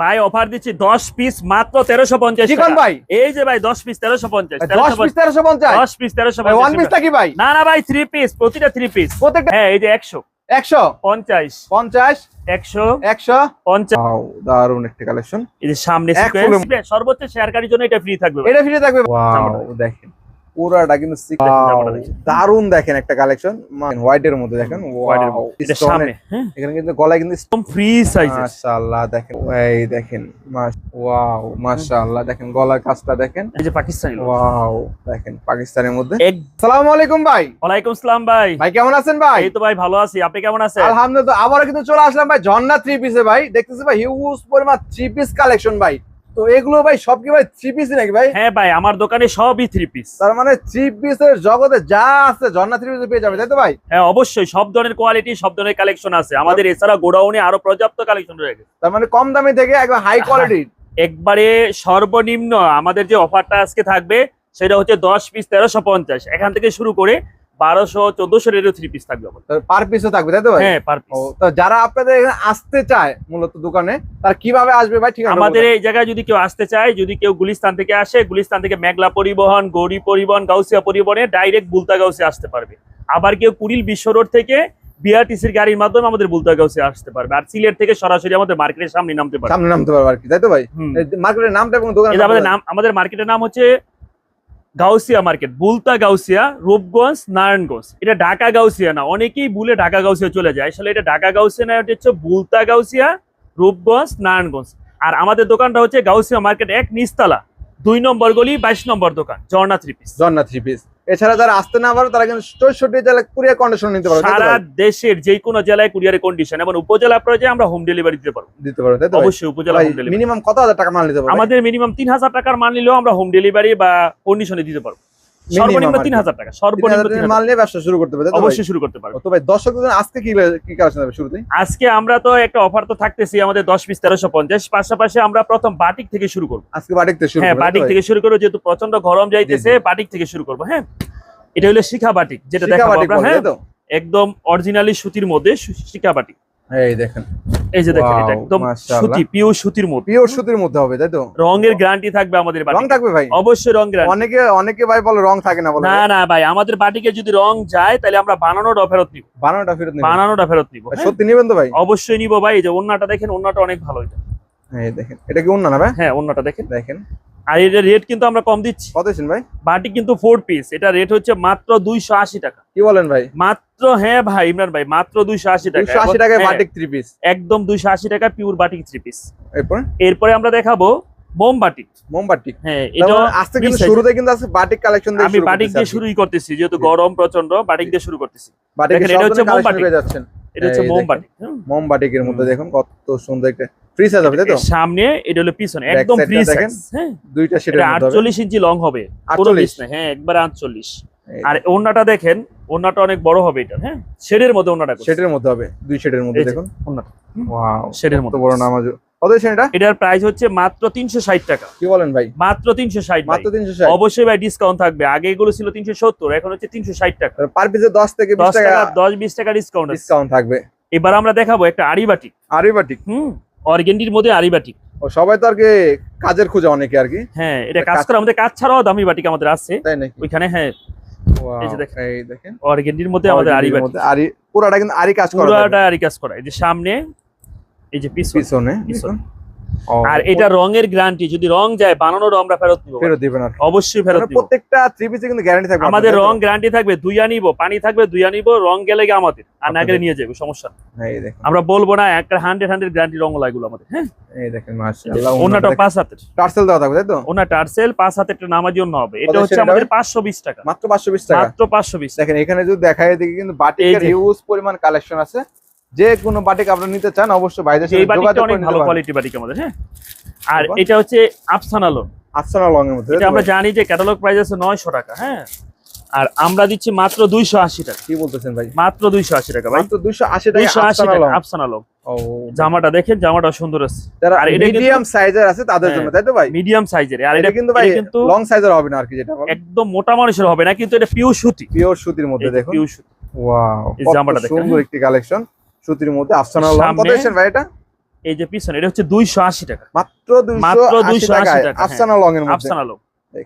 ভাই। অফার দিচ্ছি দশ পিস মাত্র তেরোশো পঞ্চাশ ভাই। এই যে ভাই দশ পিস তেরোশো পঞ্চাশ তেরোশো পঞ্চাশ। দশ পিস তেরোশো ভাই না না ভাই থ্রি পিস প্রতিটা থ্রি পিস প্রত্যেকটা হ্যাঁ এই যে একশো। একশো? পঞ্চাশ। পঞ্চাশ? একশো। একশো? পঞ্চাশ। দারুণ একটা কালেকশন এই যে সামনে সর্বোচ্চ শেয়ারকারীর জন্য এটা ফ্রি থাকবে এটা ফ্রি থাকবে। দেখেন। পুরাটা কিন্তু। দারুণ দেখেন। একটা কালেকশন হোয়াইট এর মধ্যে দেখেন হ্যাঁ। এখানে কিন্তু গলায় কিন্তু ফ্রি সাইজ মাশাআল্লাহ দেখেন এই দেখেন ওয়াও মাশাআল্লাহ দেখেন গলার কাজটা দেখেন। এই যে পাকিস্তানি ওয়াও দেখেন পাকিস্তানের মধ্যে। আসসালামু আলাইকুম ভাই। ওয়ালাইকুম আসসালাম ভাই। ভাই কেমন আছেন ভাই? এই তো ভাই ভালো আছি। আপনি কেমন আছেন? আলহামদুলিল্লাহ আবারও কিন্তু চলে আসলাম ভাই ঝর্ণা থ্রি পিসে ভাই। দেখতেছি ভাই হিউজ পরিমাণ থ্রি পিস কালেকশন ভাই। তো এগুলো ভাই সব কি ভাই থ্রি পিস নাকি ভাই? হ্যাঁ ভাই আমার দোকানে সবই থ্রি পিস তার মানে থ্রি পিসের জগতে যা আছে ঝর্ণা থ্রি পিসে পেয়ে যাবে তাই তো ভাই? হ্যাঁ অবশ্যই সব ধরনের কোয়ালিটি সব ধরনের কালেকশন আছে। আমাদের এছাড়া গোডাউনে আরও পর্যাপ্ত কালেকশন রয়েছে। তার মানে কম দামি থেকে একবার হাই কোয়ালিটির একবারে সর্বনিম্ন আমাদের যে অফারটা আজকে থাকবে সেটা হচ্ছে দশ পিস তেরোশো পঞ্চাশ। এখান থেকে শুরু করে বারোশো চোদ্দশো রেডিও থ্রি পিস থাকবে পার পিসও থাকবে তাই তো ভাই? হ্যাঁ পার তো যারা আপনাদের আসতে চায় মূলত দোকানে তার কীভাবে আসবে ভাই? ঠিক আমাদের এই জায়গায় যদি কেউ আসতে চায় যদি কেউ গুলিস্তান থেকে আসে গুলিস্তান থেকে মেঘলা পরিবহন গৌরী পরিবহন গাউসিয়া পরিবহনে ডাইরেক্ট বুলতা গাউসে আসতে পারবে। আবার কেউ কুড়িল বিশ্ব রোড থেকে বিআরটিসির গাড়ির মাধ্যমে আমাদের বুলতা গাউসে আসতে পারবে। আর সিলেট থেকে সরাসরি আমাদের মার্কেটের সামনে নামতে পারবে। সামনে নামতে পারবে আর কি তাই তো ভাই? মার্কেটের নামটা এবং এই দোকানের আমাদের নাম আমাদের মার্কেটের নাম হচ্ছে গাউসিয়া মার্কেট, বুলতা গাউসিয়া, রূপগঞ্জ, নারায়ণগঞ্জ। এটা ঢাকা গাউসিয়া না, অনেকেই ভুলে ঢাকা গাউসিয়া চলে যায়। আসলে এটা ঢাকা গাউসিয়া না, এটা হচ্ছে বুলতা গাউসিয়া, রূপগঞ্জ, নারায়ণগঞ্জ। আর আমাদের দোকানটা হচ্ছে গাউসিয়া মার্কেট এক নিস্তালা দুই নম্বর গলি বাইশ নম্বর দোকান Jharna three piece Jharna three piece এছাড়া যারা আসতে না পারো তারা কিন্তু চৌষট্টি জেলায় কুরিয়ার কন্ডিশন নিতে পারবে সারা দেশের যে কোনো জেলায় কুরিয়ারের কন্ডিশন এবং উপজেলা পর্যায়ে আমরা হোম ডেলিভারি দিতে পারব। দিতে পারবে? অবশ্যই উপজেলা হোম ডেলিভারি মিনিমাম কত হাজার টাকা মাল নিতে পারব আমাদের মিনিমাম তিন হাজার টাকার মাল নিলেও আমরা হোম ডেলিভারি বা কন্ডিশনে দিতে পারব। সর্বনিম্ন টাকা সর্বনিম্ন মাল নিয়ে ব্যবসা শুরু করতে পারবে? অবশ্যই শুরু করতে পারব। ও তো ভাই দর্শকদের আজকে কি কি কালেকশন হবে শুরুতেই? আজকে আমরা তো একটা অফার তো থাকতেছি আমাদের পিস পাশাপাশি আমরা প্রথম বাটিক থেকে শুরু করব। আজকে বাটিক থেকে শুরু হ্যাঁ বাটিক থেকে শুরু করব যেহেতু প্রচণ্ড গরম যাইতেছে বাটিক থেকে শুরু করব হ্যাঁ? এটা হলো শিখা বাটিক যেটা দেখাবো আমরা হ্যাঁ? একদম অরিজিনালি সুতির মধ্যে শিখা বাটিক। এই দেখেন। এই যে দেখেন এটা একদম সুতি পিওর সুতির মধ্যে। পিওর সুতির মধ্যে হবে তাই তো? রঙের গ্যারান্টি থাকবে আমাদের রং থাকবে ভাই? অবশ্যই রং গ্যারান্টি অনেকে অনেকে ভাই বলে রং থাকে না বলে। না না ভাই আমাদের বাটিকে যদি রং যায় তাহলে আমরা বানানোটা ফেরত নিব। বানানোটা ফেরত নিব। বানানোটা ফেরত নিব হ্যাঁ? সত্যি নেবেন তো ভাই? অবশ্যই নিব ভাই এই যে ওন্নাটা দেখেন ওন্নাটা অনেক ভালো এটা। এই দেখেন। এটা কি ওন্না না ভাই? হ্যাঁ ওন্নাটা দেখেন। দেখেন। আর এটার রেট কিন্তু আমরা কম দিচ্ছি। কত ভাই? বাটিক কিন্তু ফোর পিস এটা রেট হচ্ছে মাত্র দুইশো আশি টাকা। কি বলেন ভাই? মাত্র হ্যাঁ ভাই ইমরান ভাই মাত্র দুইশো আশি টাকা। আশি টাকায় হ্যাঁ, বাটিক থ্রি পিস একদম দুইশো আশি টাকা পিওর বাটিক থ্রি পিস এরপর? এরপরে আমরা দেখাবো মোম বাটিক মোমবাটিক হ্যাঁ এটা মানে আজকে কিন্তু শুরুতে কিন্তু আছে বাটিক কালেকশন দিয়ে আমি বাটিক দিয়ে আজকে। শুরুই করতেছি যেহেতু গরম প্রচণ্ড বাটিক দিয়ে শুরু করতেছি। বাটিকের এটা হচ্ছে যাচ্ছেন। এটা হচ্ছে এই মোম দেখেন। বাটিক মোমবাটিকের মধ্যে দেখুন কত সুন্দর একটা ফ্রি সাইজ হবে তাই তো? সামনে এটা হলো পিছনে একদম ফ্রি সাইজ হ্যাঁ? দুইটা আটচল্লিশ ইঞ্চি লং হবে 48 না হ্যাঁ একবার আটচল্লিশ। এই আর ওন্নাটা দেখেন ওন্নাটা অনেক বড় হবে এটা হ্যাঁ? শেডের মধ্যে ওন্নাটা শেডের মধ্যে হবে দুই শেডের মধ্যে দেখুন। ওন্নাটা ওয়াও শেডের মধ্যে। বড় নামাজ কত এটা? এটার প্রাইস হচ্ছে মাত্র তিনশো ষাট টাকা। কি বলেন ভাই? মাত্র তিনশো ষাট মাত্র তিনশো ষাট। অবশ্যই ভাই ডিসকাউন্ট থাকবে। আগে এগুলো ছিল তিনশো সত্তর এখন হচ্ছে তিনশো ষাট টাকা। পার পিসে থেকে টাকা টাকা দশ বিশ টাকা ডিসকাউন্ট ডিসকাউন্ট থাকবে। এবার আমরা দেখাবো একটা আড়িবাটি আরই বাটিক হুম? অর্গেন্ডির মধ্যে আরিবাটিক। সবাই তো আর কি কাজের খুঁজে অনেকে আর কি। হ্যাঁ এটা কাজ করে আমাদের কাজ ছাড়াও দামি বাটিক আমাদের আছে ওইখানে হ্যাঁ। এই যে দেখেন। এই দেখেন। অর্গেন্ডির মধ্যে আমাদের আরি আরি পুরাটা কিন্তু আরি কাজ করা পুরোটা আরি কাজ করা। এই যে সামনে এই যে পিছনে পিছনে আর এটা রঙের গ্যারান্টি যদি রং যায় বানানোর আমরা ফেরত নিব ফেরত দিবেন আর অবশ্যই ফেরত মানে নিব। প্রত্যেকটা থ্রি পিসে কিন্তু গ্যারান্টি থাকবে আমাদের রং গ্যারান্টি থাকবে দুই আনিব পানি থাকবে দুই আনিব রং গেলে গিয়ে আমাদের। আর না গেলে নিয়ে যাবে সমস্যা আমরা বলব না একটা হান্ড্রেড হান্ড্রেড গ্যারান্টি রং লাগল আমাদের হ্যাঁ? এই দেখেন মাশাআল্লাহ। ওনাটা পাঁচ হাতের। টার্সেল দেওয়া থাকবে তাই তো? ওনা টার্সেল পাঁচ হাতের একটা নামার জন্য হবে। এটা হচ্ছে আমাদের হবে? পাঁচশো বিশ টাকা। মাত্র 520 টাকা? মাত্র পাঁচশো বিশ দেখেন এখানে যদি দেখায় দেখি কিন্তু বাটিকের যে। হিউজ পরিমাণ কালেকশন আছে। যে কোনো বাটিক আপনারা নিতে চান অবশ্যই ভাইদের এই সাথে বাটিকটা যোগাযোগ অনেক করে ভালো কোয়ালিটি বাটিক আমাদের হ্যাঁ? আর এটা হচ্ছে আফসানা লোন আফসানা লং এর মধ্যে এটা আমরা জানি যে ক্যাটালগ প্রাইস আছে নয়শো টাকা হ্যাঁ? আর আমরা দিচ্ছি মাত্র দুইশো আশি টাকা। কি বলতেছেন ভাই? মাত্র দুইশো আশি টাকা ভাই। মাত্র 280 টাকা আফসানা লং আফসানা লোন ও। জামাটা দেখেন জামাটা সুন্দর আছে। আর এটা মিডিয়াম সাইজের আছে তাদের হ্যাঁ। জন্য তাই তো ভাই? মিডিয়াম সাইজের আর এটা কিন্তু ভাই কিন্তু লং সাইজের হবে না আর কি যেটা একদম মোটা মানুষের হবে না কিন্তু এটা পিওর সুতি। পিওর সুতির মধ্যে দেখুন। পিওর সুতি। ওয়াও এই জামাটা দেখেন, সুন্দর একটি কালেকশন সুতির মধ্যে আফসানা লং। কত এসেছেন ভাই এটা? এই যে পিছনে এটা হচ্ছে দুইশো আশি টাকা। মাত্র মাত্র 280 280 টাকা, হ্যাঁ। আফসানা লং এর মধ্যে। আফসান আলম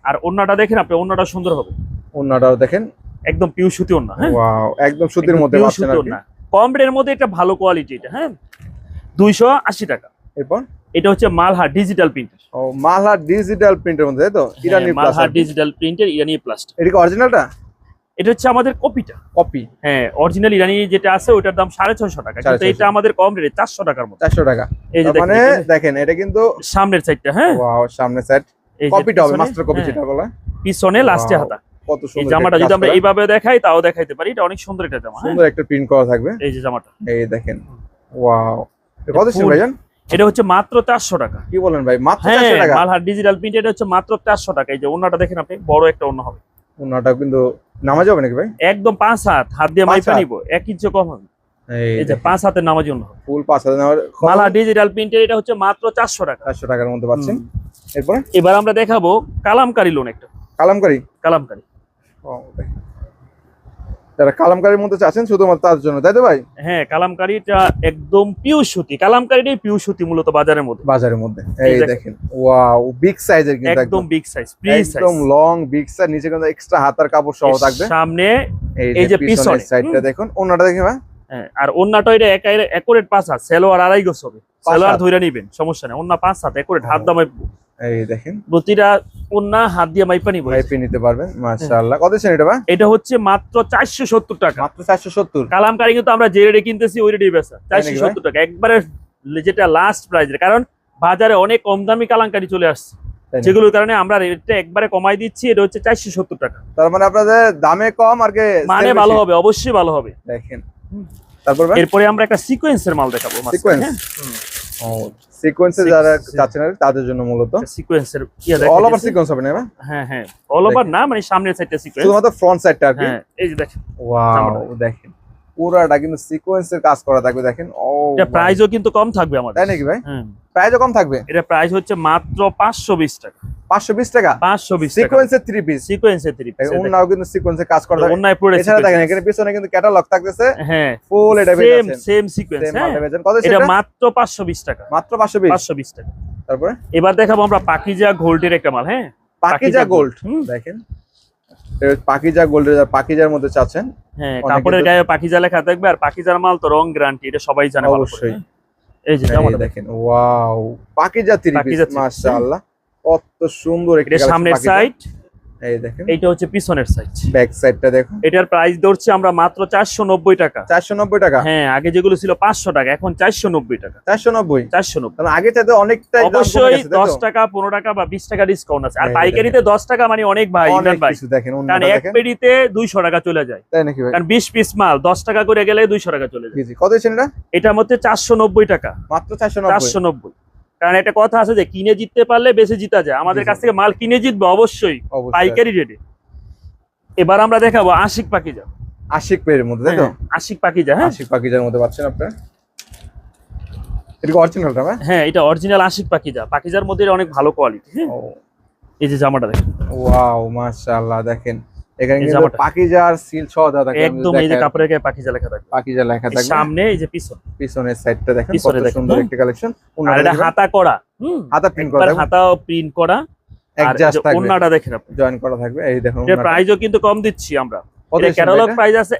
আর অন্যটা দেখেন আপনি অন্যটা সুন্দর হবে। অন্যটাও দেখেন। একদম পিউ সুতি অন্য হ্যাঁ। ওয়াও একদম সুতির মধ্যে পাচ্ছেন সুতি আর কম রেটের মধ্যে এটা ভালো কোয়ালিটি এটা হ্যাঁ। দুইশো আশি টাকা। এরপর? এটা হচ্ছে মালহার ডিজিটাল প্রিন্টার ও মালহা ডিজিটাল প্রিন্টের মধ্যে তাই তো? Irani plus Malhar digital printer Irani plaster এটা কি অরিজিনালটা এটা হচ্ছে আমাদের কপিটা। কপি। হ্যাঁ অরিজিনাল ইরানি যেটা আছে ওটার দাম সাড়ে ছয়শো টাকা। কিন্তু এটা আমাদের কম রেটে চারশো টাকার মতো। চারশো টাকা। এই যে মানে দেখেন, এটা কিন্তু সামনের সাইডটা হ্যাঁ? ওয়াও সামনে সেট এই যে কপিটা হবে মাস্টার কপি হ্যাঁ, যেটা বলা। পিছনে লাস্টে হাতা। কত সুন্দর জামাটা যদি আমরা এইভাবে দেখাই তাও দেখাইতে পারি। এটা অনেক সুন্দর একটা জামা হ্যাঁ? সুন্দর একটা প্রিন্ট করা থাকবে। এই যে জামাটা। এই দেখেন ওয়াও। কত full- ভাইজান? এটা হচ্ছে মাত্র চারশো টাকা। কি বলেন ভাই মাত্র হ্যাঁ চারশো টাকা? মালহার ডিজিটাল প্রিন্ট এটা হচ্ছে মাত্র চারশো টাকা। এই যে অন্যটা দেখেন আপনি বড় একটা অন্য হবে। ওনাটা কিন্তু নামা যাবে নাকি ভাই? একদম পাঁচ হাত হাত দিয়ে মাইপা নিব এক ইঞ্চি কম হবে। এই এই যে পাঁচ হাতের নামাজ ফুল পাঁচ ডিজিটাল প্রিন্টের এটা হচ্ছে মাত্র চারশো টাকা। চারশো টাকার মধ্যে পাচ্ছেন। হুম। এরপরে? এবার আমরা দেখাবো কালামকারী লোন একটা। কালামকারী? কালামকারী। যারা কালামকারির মধ্যে চাচ্ছেন শুধুমাত্র তার জন্য তাই তো ভাই? হ্যাঁ কালামকারিটা একদম পিউ সুতি। কালামকারিটাই পিউ সুতি মূলত বাজারের মধ্যে। বাজারের মধ্যে। এই দেখেন। দেখেন ওয়াও বিগ সাইজের কিন্তু একদম বিগ সাইজ ফ্রি সাইজ একদম লং বিগ সাইজ নিচে কিন্তু এক্সট্রা হাতার কাপড় সহ থাকবে। সামনে এই যে পিছনের পিছনে, সাইডটা দেখুন ওনাটা দেখি ভাই। হ্যাঁ, আর অন্যটা এটা একুরেট পাঁচ হাত সেলোয়ার আড়াই গোছ হবে। সেলোয়ার। ধরে নিবেন সমস্যা নেই অন্য পাঁচ হাত একুরেট হাত ও। দামাই এই দেখেন। প্রতিটা অন্য হাত দিয়ে মাইপা নিব ভাইপি নিতে পারবেন মাশাআল্লাহ। কত ছিল এটা এটা হচ্ছে মাত্র চারশো সত্তর টাকা। মাত্র কালামকারি কিন্তু আমরা যে রেটে কিনতেছি ওই রেটে বেচা। টাকা। একবারে যেটা লাস্ট প্রাইজের কারণ বাজারে অনেক কম দামি কালামকারি চলে আসছে। যেগুলোর কারণে আমরা রেটটা একবারে কমাই দিচ্ছি এটা হচ্ছে চারশো সত্তর টাকা। তার মানে আপনাদের দামে কম আর কি মানে ভালো হবে অবশ্যই ভালো হবে। দেখেন। তারপর এরপরে আমরা একটা সিকোয়েন্সের মাল দেখাবো? ও সিকোয়েন্সে যারা চাচ্ছেন তাদের জন্য মূলত? সিকোয়েন্সের অল ওভার সিকোয়েন্স হবে না? হ্যাঁ হ্যাঁ। অল ওভার না মানে সামনের সাইডটা সিকোয়েন্স শুধুমাত্র ফ্রন্ট সাইডটা আর কি? হ্যাঁ এই যে দেখেন। ওয়াও দেখেন। পুরাটা কিন্তু সিকোয়েন্সের কাজ করা থাকবে দেখেন। ও এটা প্রাইসও কিন্তু কম থাকবে আমাদের। তাই নাকি ভাই? প্রাইসও কম থাকবে? এটা প্রাইস হচ্ছে মাত্র পাঁচশো বিশ টাকা। পাঁচশো বিশ টাকা? পাঁচশো বিশ টাকা। সিকোয়েন্সের থ্রি পিস সিকোয়েন্সের থ্রি অন্যও কিন্তু সিকোয়েন্সের কাজ করা থাকবে অন্যায় পড়ে এছাড়া দেখেন এখানে পিছনে কিন্তু ক্যাটালগ থাকতেছে। হ্যাঁ ফুল এটা সেম সেম সিকোয়েন্স হ্যাঁ। এটা মাত্র পাঁচশো বিশ টাকা। মাত্র পাঁচশো বিশ। পাঁচশো বিশ টাকা। তারপরে? এবার দেখাবো আমরা পাকিজা গোল্ডের একটা মাল হ্যাঁ? পাকিজা গোল্ড হুম, দেখেন। পাকিজা গোল্ডের পাকিজার মধ্যে চাচ্ছেন? হ্যাঁ কাপড়ের গায়ে পাকিজা লেখা থাকবে আর পাকিজার মাল তো রং গ্যারান্টি এটা সবাই জানে অবশ্যই। এই যে জামাটা দেখেন wow Pakiza three piece Pakiza three মাশাআল্লাহ কত সুন্দর একটা সামনের সাইড এই দেখেন। এইটা হচ্ছে পিছনের সাইড ব্যাক সাইডটা দেখুন এটার প্রাইস ধরছি আমরা মাত্র চারশো নব্বই টাকা। চারশো নব্বই টাকা? হ্যাঁ আগে যেগুলো ছিল পাঁচশো টাকা এখন চারশো নব্বই টাকা। তাহলে আগে চাইতে অবশ্যই টাকা পনেরো টাকা বা বিশ টাকা ডিসকাউন্ট আছে। আর পাইকারিতে দশ টাকা মানে অনেক ভাই ইমরান ভাই। দেখেন কারণ অন্যটা এক পেডিতে দুইশো টাকা চলে যায়। তাই নাকি ভাই? কারণ বিশ পিস মাল দশ টাকা করে গেলে দুইশো টাকা চলে যায়। কত এটা? এটার মধ্যে চারশো নব্বই টাকা। মাত্র চারশো নব্বই। চারশো নব্বই। কারণ একটা কথা আছে যে কিনে জিততে পারলে বেশি জিতা যায়। আমাদের কাছ থেকে মাল কিনে জিতবে অবশ্যই পাইকারি রেটে এবার আমরা দেখাবো আশিক পাকিজা। আশিক পেয়ের মধ্যে দেখো হ্যাঁ, আশিক পাকিজা হ্যাঁ। আশিক পাকিজার মধ্যে পাচ্ছেন আপনারা? এটা অরিজিনালটা ভাই হ্যাঁ এটা অরিজিনাল আশিক পাকিজা। পাকিজার মধ্যে অনেক ভালো কোয়ালিটি হ্যাঁ। এই যে জামাটা দেখেন। ওয়াও মাশাআল্লাহ দেখেন। এখানে কিন্তু পাকিজার সিল সহ দেওয়া থাকে। একদম এই যে দেখাই। কাপড়ের গায়ে পাকিজা লেখা থাকবে। পাকিজা লেখা এই সামনে এই যে পিছন। পিছনের সাইডটা দেখেন পিছনে কত সুন্দর। একটা কালেকশন আর এটা হাতা করা। হুম। হাতা প্রিন্ট করা প্রিন্ট করা। আর অ্যাডজাস্ট থাকবে। অন্যটা দেখেন আপনি। জয়েন করা থাকবে। এই দেখুন এটার প্রাইসও কিন্তু কম দিচ্ছি আমরা। ক্যাটালগ প্রাইস আছে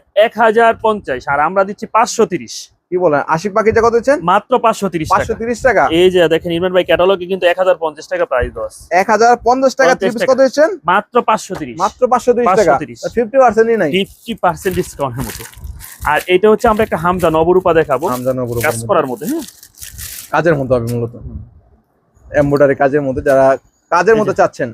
পঞ্চাশ আর আমরা দিচ্ছি পাঁচশো তিরিশ। কি বলেন? আশিক পাকিজা কত দিচ্ছেন? মাত্র পাঁচশো তিরিশ পাঁচশো টাকা তিরিশ টাকা। এই যে দেখেন ইমরান ভাই ক্যাটালগে কিন্তু এক হাজার পঞ্চাশ টাকা প্রাইস আছে। এক হাজার পঞ্চাশ টাকা 50 থ্রি কত দিচ্ছেন? মাত্র পাঁচশো তিরিশ। মাত্র পাঁচশো তিরিশ টাকা। 530 ফিফটি পার্সেন্টই নাই। ফিফটি পার্সেন্ট ডিসকাউন্টের মতো। আর এটা হচ্ছে আমরা একটা হামজা নবরূপা দেখাবো। হামজা নগর কাজ করার মধ্যে হ্যাঁ? কাজের মধ্যে হবে মূলত। এমব্রয়ডারি কাজের মধ্যে যারা কাজের মধ্যে চাচ্ছেন।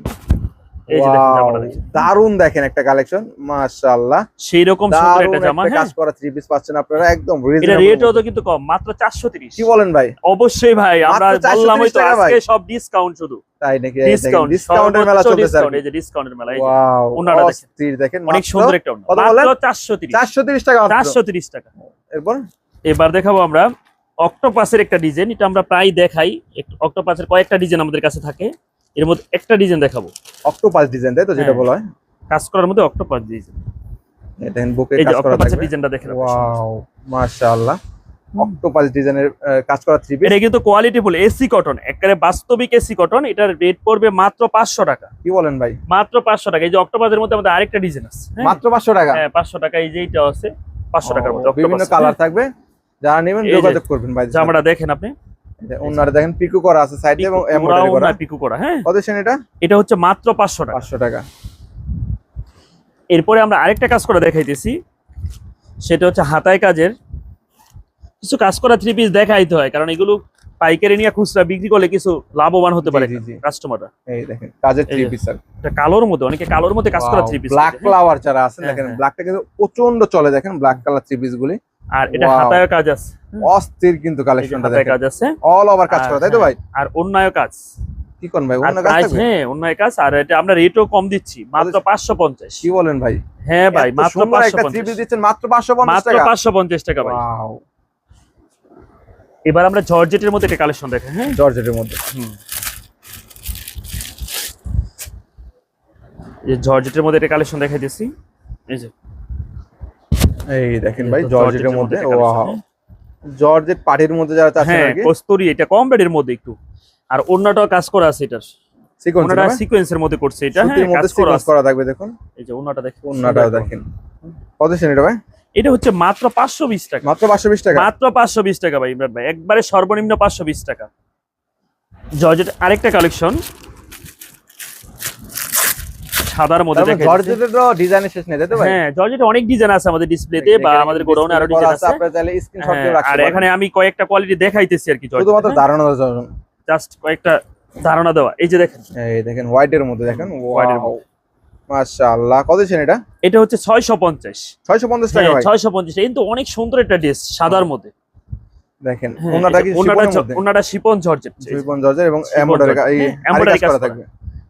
এই যে দেখেন জামাটা দেখেন। দারুণ দেখেন একটা কালেকশন মাশাআল্লাহ। সেই রকম সুন্দর একটা জামা হ্যাঁ। কাজ করা থ্রি পিস পাচ্ছেন আপনারা একদম এটা reasonable রেটও তো কিন্তু কম মাত্র চারশো তিরিশ। কি বলেন ভাই? অবশ্যই ভাই আমরা 430 বললামই তো আজকে সব ডিসকাউন্ট শুধু। তাই নাকি? ডিসকাউন্ট ডিসকাউন্টের মেলা আর ডিসকাউন্ট এই যে ডিসকাউন্টের মেলা এই যে ওনাটা দেখেন। অস্থির দেখেন অনেক সুন্দর একটা ওড়না। মাত্র চারশো তিরিশ। চারশো তিরিশ টাকা মাত্র। চারশো তিরিশ টাকা। এরপর? এবার দেখাবো আমরা অক্টোপাসের একটা ডিজাইন এটা আমরা প্রায় দেখাই। অক্টোপাসের কয়েকটা ডিজাইন আমাদের কাছে থাকে। এর মধ্যে একটা ডিজাইন দেখাবো। অক্টোপাস ডিজাইন তাই তো যেটা হ্যাঁ। বলা হয়? কাজ করার মধ্যে অক্টোপাস ডিজাইন দেখেন বুকে কাজ করা থাকবে। ডিজাইনটা দেখেন। ওয়াও মাশাআল্লাহ। অক্টোপাস ডিজাইনের কাজ করা থ্রি পিস এটা কিন্তু কোয়ালিটি ফুল এসি কটন একেবারে বাস্তবিক এসি কটন এটার রেট পড়বে মাত্র পাঁচশো টাকা। কি বলেন ভাই? মাত্র পাঁচশো টাকা। এই যে অক্টোপাসের মধ্যে আমাদের আরেকটা ডিজাইন আছে হ্যাঁ? মাত্র পাঁচশো টাকা? হ্যাঁ পাঁচশো টাকা। এই যে এইটা আছে পাঁচশো টাকার মধ্যে বিভিন্ন কালার থাকবে। যারা নেবেন যোগাযোগ করবেন ভাই জামাটা দেখেন আপনি। ওনারা দেখেন পিকু করা আছে সাইডে এবং এমব্রয়ডারি করা। পিকু করা হ্যাঁ? কত সেন এটা? এটা হচ্ছে মাত্র পাঁচশো টাকা। পাঁচশো টাকা। এরপরে আমরা আরেকটা কাজ করে দেখাইতেছি। সেটা হচ্ছে হাতায় কাজের। কিছু কাজ করা থ্রি পিস দেখাইতে হয় কারণ এগুলো পাইকারি নিয়ে খুচরা বিক্রি করলে কিছু লাভবান হতে পারে। কাস্টমাররা এই দেখেন কাজের থ্রি পিস স্যার এটা কালোর মধ্যে অনেকে কালোর মধ্যে কাজ করা থ্রি পিস ব্ল্যাক ফ্লাওয়ার যারা আছেন হ্যাঁ, দেখেন। ব্ল্যাকটা কিন্তু প্রচণ্ড চলে দেখেন ব্ল্যাক কালার থ্রি পিস গুলি। আর এটা. হাতায় কাজ আছে। অস্থির কিন্তু কালেকশনটা দেখেন। কাজ আছে। অল ওভার কাজ করা তাই তো হ্যাঁ, ভাই আর অন্যায় কাজ। কি কোন ভাই অন্য কাজ থাকবে? হ্যাঁ অন্যায় কাজ। আর এটা আমরা রেটও কম দিচ্ছি মাত্র কত- পাঁচশো পঞ্চাশ। কি বলেন ভাই? হ্যাঁ ভাই মাত্র সুন্দর পাঁচশো একটা থ্রি পঞ্চাশ। পিস দিচ্ছেন মাত্র পাঁচশো পঞ্চাশ মাত্র টাকা। পাঁচশো পঞ্চাশ টাকা ভাই। Wow, এবার আমরা জর্জেটের মধ্যে একটা কালেকশন দেখেন হ্যাঁ? জর্জেটের মধ্যে। হুম। এই জর্জেটের মধ্যে একটা কালেকশন দেখাই দিচ্ছি এই যে এই দেখেন ভাই জর্জেটের মধ্যে ওয়াও। জর্জেট পাটির মধ্যে যারা চাচ্ছেন হ্যাঁ কস্তুরি এটা কম রেটের মধ্যে একটু। আর অন্যটাও কাজ করা আছে এটার। সিকোয়েন্স ওনাটা সিকোয়েন্সের মধ্যে করছে এটা হ্যাঁ কাজ করা সিকোয়েন্স করা থাকবে দেখুন। এই যে ওনাটা দেখেন অন্যটাও দেখেন। কত সেন এটা ভাই? এটা হচ্ছে মাত্র পাঁচশো বিশ টাকা। মাত্র পাঁচশো বিশ টাকা? মাত্র পাঁচশো বিশ টাকা ভাই ইমরান ভাই একবারে সর্বনিম্ন পাঁচশো বিশ টাকা। জর্জেট আরেকটা কালেকশন সাদার মধ্যে দেখা যাচ্ছে। জর্জেটের তো ডিজাইনের শেষ নেই তাই তো ভাই? হ্যাঁ জর্জেটে অনেক ডিজাইন আছে আমাদের ডিসপ্লেতে বা আমাদের গোডাউনে আরও ডিজাইন আছে। আপনারা চাইলে স্ক্রিনশট হ্যাঁ, দিয়ে রাখতে আর এখানে আমি কয়েকটা কোয়ালিটি দেখাইতেছি আর কি শুধুমাত্র ধারণার জন্য। জাস্ট কয়েকটা ধারণা দেওয়া। এই যে দেখেন। এই দেখেন হোয়াইটের মধ্যে দেখেন। White এর মাশাআল্লাহ কত এটা? এটা হচ্ছে ছয়শো পঞ্চাশ। 650 টাকা ভাই। ছয়শো পঞ্চাশ। কিন্তু অনেক সুন্দর একটা ড্রেস সাদার মধ্যে। দেখেন হ্যাঁ, ওনাটা কি ওনাটা শিপন জর্জেট। জর্জের এবং এমব্রয়ডারি এই হ্যাঁ, করা। থাকবে।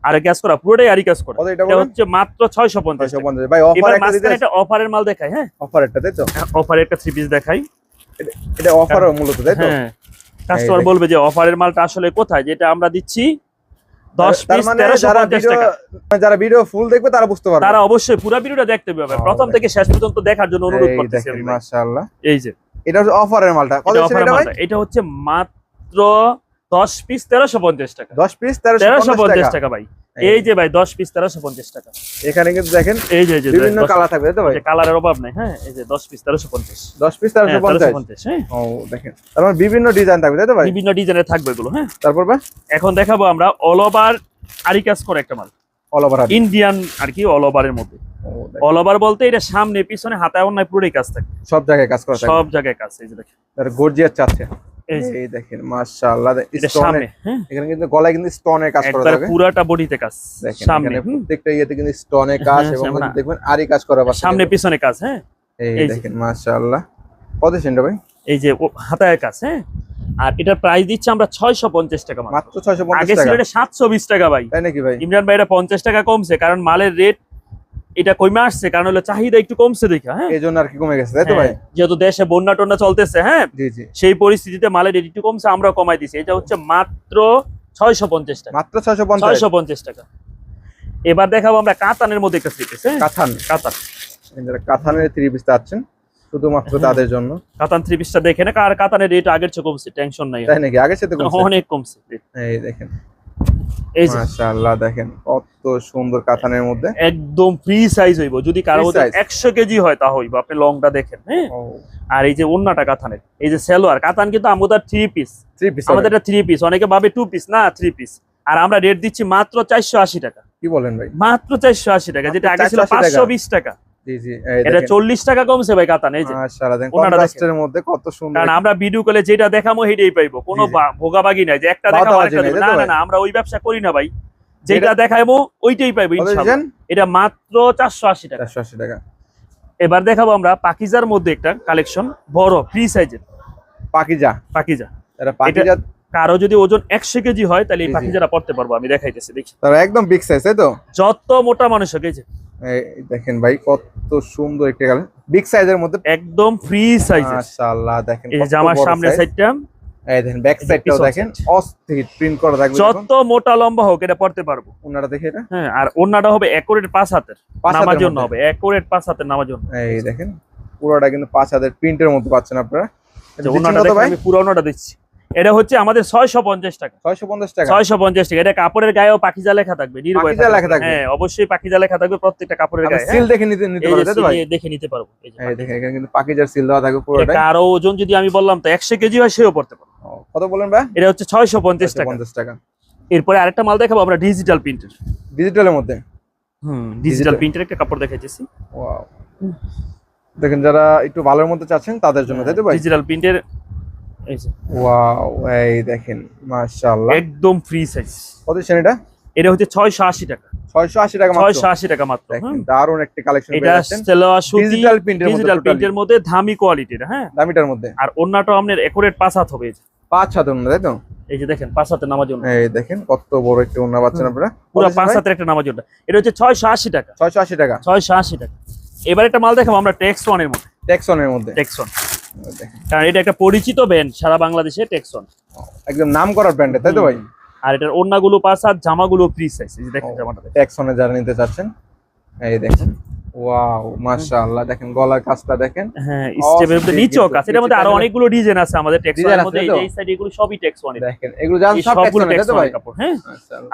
আর কাজ করা পুরোটাই আরি কাজ করা। এটা এটা হচ্ছে মাত্র ছয়শো পঞ্চাশ 650 ভাই অফার একটা দিতে একটা অফারের মাল দেখাই হ্যাঁ? অফার একটা তাই তো? অফারের একটা থ্রি পিস দেখাই। এটা অফার মূলত তাই তো? হ্যাঁ। কাস্টমার বলবে যে অফারের মালটা আসলে কোথায়? যেটা আমরা দিচ্ছি দশ তার পিস মানে তেরোশো যারা পঞ্চাশ ভিডিও টাকা যারা ভিডিও ফুল দেখবে তারা বুঝতে পারবে। তারা অবশ্যই পুরো ভিডিওটা দেখতে হবে হ্যাঁ, প্রথম থেকে শেষ পর্যন্ত দেখার জন্য অনুরোধ করতেছি। মাশাআল্লাহ। এই যে। এটা হচ্ছে অফারের মালটা। কত এটা এটা ভাই? এটা হচ্ছে মাত্র দশ পিস তেরোশো পঞ্চাশ টাকা। 10 পিস তেরোশো 1350 পঞ্চাশ টাকা। ভাই। এই যে। ভাই দশ পিস তেরোশো পঞ্চাশ টাকা। এখানে কিন্তু দেখেন এই যে বিভিন্ন কালার থাকবে তো ভাই? কালারের অভাব নাই হ্যাঁ? এই যে দশ পিস তেরোশো পঞ্চাশ। 10 পিস তেরোশো 1350 পঞ্চাশ। হ্যাঁ। ও দেখেন। তার মানে বিভিন্ন ডিজাইন থাকবে তাই তো ভাই? বিভিন্ন ডিজাইনের থাকবে এগুলো হ্যাঁ? তারপর ভাই? এখন দেখাবো আমরা অল ওভার আরি কাজ করে একটা মাল। অল ওভার ইন্ডিয়ান আর কি অল ওভারের মধ্যে। অল ওভার বলতে এটা সামনে পিছনে হাতায় অন্যায় পুরোই কাজ থাকে। সব জায়গায় কাজ করা সব জায়গায় কাজ এই যে দেখেন। তার গর্জিয়াস চাচ্ছে। এই দেখেন মাশাআল্লাহ স্টোনে সামনে এখানে কিন্তু গলায় কিন্তু স্টোনের কাজ করা একবার থাকবে বডিতে কাজ সামনে প্রত্যেকটা ইয়েতে কিন্তু স্টোনের কাজ এবং দেখবেন আরি কাজ করা পাচ্ছে সামনে পিছনে কাজ হ্যাঁ? এই এই দেখেন মাশাআল্লাহ। কত সেন্টা ভাই? এই যে হাতায় কাজ হ্যাঁ? আর এটার প্রাইস দিচ্ছি আমরা ছয়শো পঞ্চাশ টাকা মাত্র। মাত্র 650 আগে ছিল এটা সাতশো বিশ টাকা ভাই। তাই নাকি ভাই? ইমরান ভাই এটা পঞ্চাশ টাকা কমছে কারণ মালের রেট এটা কমে আসছে কারণ হলো চাহিদা একটু কমছে দেখা হ্যাঁ? এই জন্য আর কি কমে গেছে তাই তো ভাই? হ্যাঁ, যেহেতু দেশে বন্যা টন্যা চলতেছে হ্যাঁ? জি জি। সেই পরিস্থিতিতে মালের রেট একটু কমছে আমরা কমাই দিছি। এটা হচ্ছে মাত্র ছয়শো পঞ্চাশ টাকা। মাত্র 650 ছয়শো পঞ্চাশ টাকা। এবার দেখাবো আমরা কাতানের মধ্যে একটা সিট হ্যাঁ? কাতান। যারা কাথানের থ্রি পিস চাচ্ছেন শুধুমাত্র হ্যাঁ। তাদের জন্য। কাতান থ্রি পিসটা দেখে না আর কাতানের রেট আগের চেয়ে কমছে টেনশন নাই। তাই নাকি? আগের সাথে কমছে? অনেক কমছে। এই দেখেন। এই যে। মাশাআল্লাহ দেখেন কত সুন্দর কাথানের মধ্যে। একদম ফ্রি সাইজ হইব। যদি কারও কেজি হয় তা হইব। আপনি লংটা দেখেন হ্যাঁ? আর এই যে কাতানের এই যে সেলোয়ার কাতান কিন্তু আমাদের থ্রি পিস থ্রি পিস আমাদের এটা থ্রি পিস অনেকে ভাবে টু পিস না থ্রি পিস আর আমরা রেট দিচ্ছি মাত্র চারশো আশি টাকা। কি বলেন ভাই? মাত্র চারশো আশি টাকা যেটা আগে ছিল 480 টাকা। এটা দেখেন। চল্লিশ টাকা কমছে ভাই কাতান এই যে। মাশাআল্লাহ দেখেন ওনাটা মধ্যে কত সুন্দর কারণ আমরা ভিডিও কলে যেটা দেখামো পাইবো। কোনো ভোগাবাগি নাই যে একটা দেখাবো আরেকটা নাই, না না না আমরা ওই ব্যবসা করি না ভাই। যেটা দেখাবো ওইটাই পাইবো ইনশাআল্লাহ। এটা মাত্র টাকা। 480 টাকা। এবার দেখাবো আমরা পাকিজার মধ্যে একটা কালেকশন বড় ফ্রি সাইজের পাকিজা। পাকিজা। কারও যদি ওজন একশো কেজি হয় তাহলে এই জি। পড়তে পারব আমি দেখাইতেছি দেখি। একদম বিগ সাইজ তাই তো? যত মোটা মানুষ হোক এই যে। এই দেখেন ভাই কত সুন্দর একটা গাল বিগ সাইজের মধ্যে একদম ফ্রি সাইজের মাশাআল্লাহ দেখেন এই জামার সামনে সাইডটা এই দেখেন ব্যাক সাইডটাও দেখেন অস্থির প্রিন্ট করা থাকবে যত মোটা লম্বা হোক এটা পড়তে পারব। ওনারা দেখে এটা? হ্যাঁ আর অন্যটা হবে একুরেট পাঁচ হাতের। নামার জন্য হবে একুরেট পাঁচ হাতের নামার জন্য। এই দেখেন পুরোটা কিন্তু পাঁচ হাজার প্রিন্টের মধ্যে পাচ্ছেন আপনারা। আচ্ছা অন্যটা দেখেন? আমি পুরোনোটা দিচ্ছি। এটা হচ্ছে আমাদের ছয়শো পঞ্চাশ টাকা। ছয়শো পঞ্চাশ টাকা। ছয়শো পঞ্চাশ টাকা। এটা কাপড়ের গায়েও পাখিজা লেখা থাকবে নির্ভয় লেখা থাকবে? হ্যাঁ অবশ্যই পাখিজা লেখা থাকবে প্রত্যেকটা কাপড়ের গায়ে সিল দেখে নিতে নিতে পারবে তো ভাই? seal দিয়ে দেখে নিতে পারব এই যে দেখেন এখানে কিন্তু পাকিজার সিল দেওয়া থাকবে পুরোটাই। ওজন যদি আমি বললাম তো একশো কেজি হয় সেও পড়তে পারব। ও, কত বলেন ভাই? এটা হচ্ছে ছয়শো পঞ্চাশ টাকা। পঞ্চাশ টাকা। এরপরে আরেকটা মাল দেখাবো আমরা ডিজিটাল প্রিন্টের ডিজিটালের মধ্যে? হুম ডিজিটাল প্রিন্টের একটা কাপড় দেখাইতেছি। ওয়াও দেখেন যারা একটু ভালোর মধ্যে চাচ্ছেন তাদের জন্য তাই তো ভাই? ডিজিটাল প্রিন্টের ওয়াও এই দেখেন মাশাআল্লাহ। একদম ফ্রি সাইজ কত শ্রেণীটা এটা? হচ্ছে ছয়শো আশি টাকা। ছয়শো আশি টাকা মাত্র। ছয়শো আশি টাকা মাত্র হুম। দারুণ একটি কালেকশন এটা সেলোয়া সুতি ডিজিটাল প্রিন্টের মধ্যে ডিজিটাল প্রিন্টের মধ্যে দামি কোয়ালিটির হ্যাঁ। দামিটার মধ্যে। আর অন্যটা আপনার একুরেট পাঁচ হাত হবে। পাঁচ হাতের মধ্যে তাই তো? এই যে দেখেন পাঁচ হাতের নামাজ এই দেখেন কত বড় একটি ওনা পাচ্ছেন আপনারা। পুরো পাঁচ হাতের একটা নামাজ জন্য এটা হচ্ছে ছয়শো আশি টাকা। ছয়শো আশি টাকা। ছয়শো আশি টাকা। এবার একটা মাল দেখাবো আমরা টেক্স ওয়ানের মধ্যে। টেক্সনের মধ্যে। টেক্সন কারণ এটা একটা পরিচিত ব্যান্ড সারা বাংলাদেশে টেক্সন একদম নাম করার ব্র্যান্ডে তাই তো ভাই? আর এটার ওড়নাগুলো পাঁচ হাত জামাগুলো ফ্রি সাইজ এই দেখেন। জামাটা। টেক্সনে যারা নিতে চাচ্ছেন এই দেখেন। ওয়াও মাশাআল্লাহ দেখেন গলার কাজটা দেখেন। হ্যাঁ স্টেপের মধ্যে নিচেও কাজ। এটার মধ্যে আরও অনেকগুলো ডিজাইন আছে আমাদের মধ্যে এই এই সাইড এগুলো সবই টেক্স দেখেন এগুলো জাস্ট সব তো ভাই? হ্যাঁ।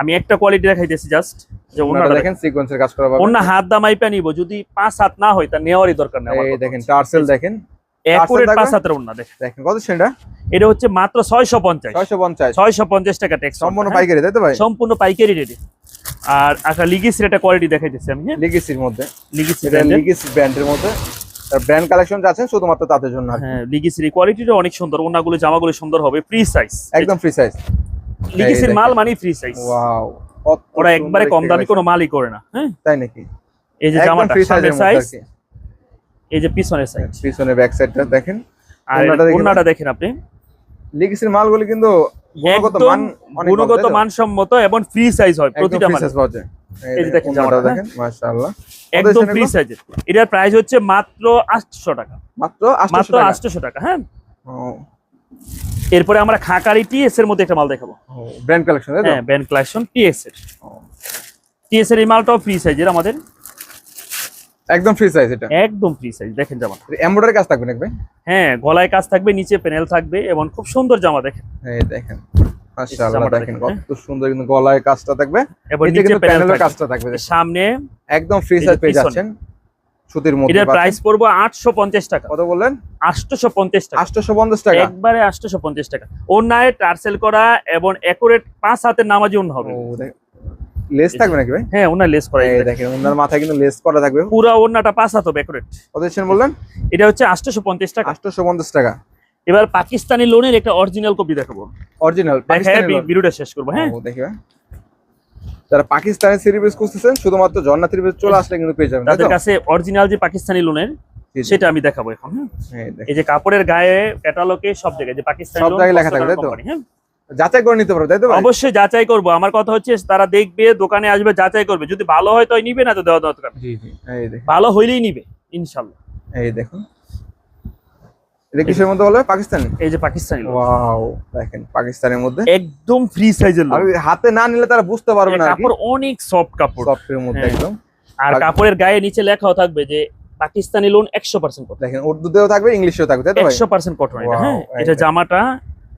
আমি একটা কোয়ালিটি দেখাইতেছি জাস্ট যে ওনাটা দেখেন সিকোয়েন্সের কাজ করা পাবেন ওড়না হাত দা মাইপা নিব যদি পাঁচ হাত না হয় তা নেওয়ারই দরকার নেই এই দেখেন টার্সেল দেখেন। একুরেট থাকবে? পাঁচ দেখেন কত শ্রেণীটা এটা হচ্ছে মাত্র টাকা টেক্স সম্পূর্ণ পাইকারি তাই তো ভাই? সম্পূর্ণ পাইকারি রেডি আর একটা লিগিসের একটা কোয়ালিটি দেখাইতেছি আমি হ্যাঁ? লিগেসির মধ্যে। লিগিসি এটা ব্র্যান্ডের মধ্যে। ব্র্যান্ড কালেকশন যাচ্ছেন শুধুমাত্র তাদের জন্য হ্যাঁ লিগিসির কোয়ালিটিটা অনেক সুন্দর। ওনাগুলো জামাগুলো সুন্দর হবে ফ্রি সাইজ একদম ফ্রি সাইজ লিগিসির মাল মানে ফ্রি সাইজ ওয়াও ওরা একবারে কম দামি কোনো মালই করে না হ্যাঁ? তাই নাকি? এই যে জামাটা ফ্রি সাইজ এই যে পিছনের সাইজ পিছনে ব্যাক সাইডটা দেখেন। আর ওড়নাটা দেখেন আপনি। লিগেসির মালগুলি কিন্তু গুণগত মান অনেক গুণগত? মানসম্মত এবং ফ্রি সাইজ হয় প্রতিটা মাল পাওয়া যায়। এই যে দেখেন জামাটা, দেখেন মাশাআল্লাহ। একদম ফ্রি? সাইজের এটার প্রাইস হচ্ছে মাত্র আটশো টাকা। মাত্র মাত্র 800 টাকা। আটশো টাকা হ্যাঁ। এরপরে আমরা খাকারি টিএস এর মধ্যে একটা মাল দেখাবো। ব্র্যান্ড কালেকশন হ্যাঁ ব্যান্ড কালেকশন টিএস এর। টিএস এর এই মালটাও ফ্রি সাইজের আমাদের। একদম ফ্রি সাইজ এটা। একদম ফ্রি সাইজ দেখেন জামা। এমব্রয়ডারি কাজ থাকবে নাকি ভাই? হ্যাঁ গলায় কাজ থাকবে নিচে প্যানেল থাকবে এবং খুব সুন্দর জামা দেখেন। এই দেখেন মাশাআল্লাহ দেখেন কত সুন্দর কিন্তু গলায় কাজটা থাকবে। এবং নিচে প্যানেলের কাজটা থাকবে সামনে একদম ফ্রি সাইজ পেয়ে যাচ্ছেন সুতির মধ্যে এটার প্রাইস পড়ব আটশো পঞ্চাশ টাকা। কত বললেন? আটশোশো পঞ্চাশ টাকা। 850 টাকা। একবারে আটশোশো পঞ্চাশ টাকা। অন্যায় টার্সেল করা এবং একুরেট পাঁচ হাতের নামাজি অন্য হবে। লেস থাকবে নাকি ভাই? হ্যাঁ ওনার লেস করা এই দেখেন ওনার মাথায় কিন্তু লেস করা থাকবে। পুরো ওড়নাটা পাঁচ হাত হবে একুরেট কত দিচ্ছেন বললেন? এটা হচ্ছে আটশোশো পঞ্চাশ টাকা। 850 টাকা। এবার পাকিস্তানি লোনের একটা অরিজিনাল কপি দেখাবো। অরিজিনাল দেখায় পাকিস্তানি ভিডিওটা শেষ করব হ্যাঁ। দেখি ভাই। যারা পাকিস্তানি সিরিজ খুঁজতেছেন শুধুমাত্র জন্নাত সিরিজ চলে আসলে কিন্তু পেয়ে যাবেন তাদের কাছে অরিজিনাল যে পাকিস্তানি লোনের। সেটা আমি দেখাবো এখন হ্যাঁ? এই যে কাপড়ের গায়ে ক্যাটালগে সব জায়গায় যে পাকিস্তানি সব জায়গায় লেখা থাকবে, তো? হ্যাঁ? যাচাই করে নিতে পারবে তাই তো অবশ্যই যাচাই করব। আমার কথা হচ্ছে তারা দেখবে দোকানে আসবে যাচাই করবে। যদি ভালো হয় তো নিবে না তো দেওয়া দরকার ভালো হইলেই নিবে ইনশাল্লাহ। এই দেখুন। এটা কিসের মধ্যে বলে? পাকিস্তানি? এই যে পাকিস্তানি loan। ওয়াও দেখেন পাকিস্তানের মধ্যে। একদম ফ্রি সাইজের আর হাতে না নিলে তারা বুঝতে পারবে না কাপড় অনেক সফট কাপড়। সফটের মধ্যে হ্যাঁ। একদম। আর কাপড়ের গায়ে নিচে লেখাও থাকবে যে পাকিস্তানি লোন কটন দেখেন উর্দুতেও থাকবে ইংলিশেও থাকবে তাই তো ভাই? একশো পার্সেন্ট কটন এটা হ্যাঁ। এটা জামাটা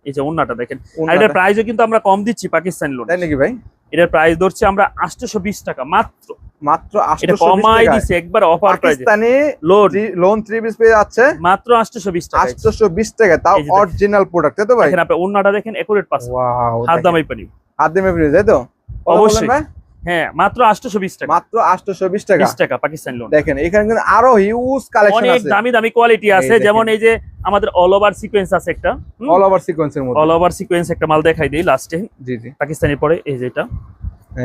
এই যে ওন্নাটা দেখেন। আর এটার প্রাইসও কিন্তু আমরা কম দিচ্ছি পাকিস্তানি লোন তাই নাকি ভাই? এটার প্রাইস ধরছি আমরা আটশোশো বিশ টাকা মাত্র। মাত্র এটা 820 কমাই দিছে একবার অফার প্রাইসে Pakistani lawn lawn three piece পেয়ে যাচ্ছে মাত্র আটশোশো বিশ টাকা আটশোশো বিশ টাকা তাও। অরিজিনাল প্রোডাক্ট তাই তো ভাই? দেখেন আপনি ওন্নাটা দেখেন একুরেট পাস ওয়াও হাত দামাই পানি আদিমে ফ্রি তাই তো? অবশ্যই। হ্যাঁ মাত্র আটশোশো বিশ টাকা। মাত্র টাকা। বিশ টাকা পাকিস্তানি লোন দেখেন এখানে কিন্তু আরও হিউজ কালেকশন অনেক দামি দামি কোয়ালিটি আছে যেমন এই যে আমাদের অল ওভার সিকোয়েন্স আছে একটা অল ওভার সিকোয়েন্সের মধ্যে। অল ওভার সিকোয়েন্স একটা মাল দেখাই দিই লাস্টে জি জি। পাকিস্তানি পরে এই যেটা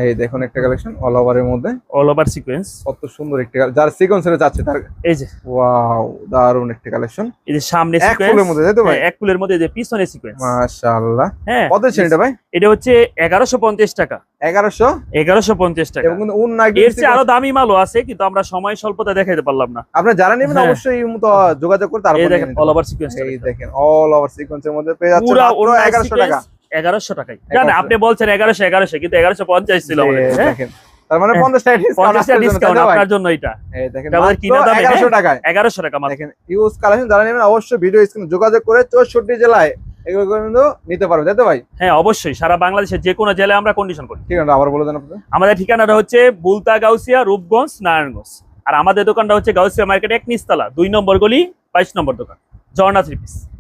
এই দেখুন একটা কালেকশন অল ওভারের মধ্যে। অল ওভার সিকোয়েন্স কত সুন্দর একটা। যার সিকোয়েন্সের যাচ্ছে তার এই যে। ওয়াও দারুণ একটা কালেকশন এই যে সামনে সিকোয়েন্স এক ফুলের মধ্যে তাই তো ভাই? এক ফুলের মধ্যে যে পিছনে সিকোয়েন্স মাশাআল্লাহ। হ্যাঁ। কত শ্রেণীটা ভাই? এটা হচ্ছে এগারোশো পঞ্চাশ টাকা। এগারোশো? এগারোশো পঞ্চাশ টাকা। এবং উন এর চেয়ে আরও দামি মালও আছে কিন্তু আমরা সময় স্বল্পতা দেখাইতে পারলাম না। আপনার যারা নেবেন হ্যাঁ। অবশ্যই এই মতো যোগাযোগ করে এই তারপর দেখেন অল ওভার সিকোয়েন্স এই দেখেন অল ওভার সিকোয়েন্সের মধ্যে পেয়ে যাচ্ছে পুরা মাত্র এগারোশো টাকা। এগারোশো টাকায়। জানেন আপনি বলছেন এগারোশো এগারোশো কিন্তু এগারোশো পঞ্চাশ ছিল আমাদের হ্যাঁ? তার মানে হ্যাঁ, টাকা ডিসকাউন্ট ডিসকাউন্ট আপনার জন্য এটা। এই দেখেন আমাদের কিনা দামে, এগারোশো হ্যাঁ? টাকায় টাকা মাত্র। দেখেন ইউজ কালেকশন যারা নেবেন অবশ্যই ভিডিও স্ক্রিনে যোগাযোগ করে চৌষট্টি জেলায় এগুলো কিন্তু নিতে পারবে তাই তো ভাই? হ্যাঁ অবশ্যই সারা বাংলাদেশের যে কোনো জেলায় আমরা কন্ডিশন করি। ঠিক আছে আবার বলে দেন আপনি আমাদের ঠিকানাটা হচ্ছে বুলতা গাউসিয়া রূপগঞ্জ নারায়ণগঞ্জ। আর আমাদের দোকানটা হচ্ছে গাউসিয়া মার্কেট এক নিস্তালা দুই নম্বর গলি বাইশ নম্বর দোকান। Jharna three piece.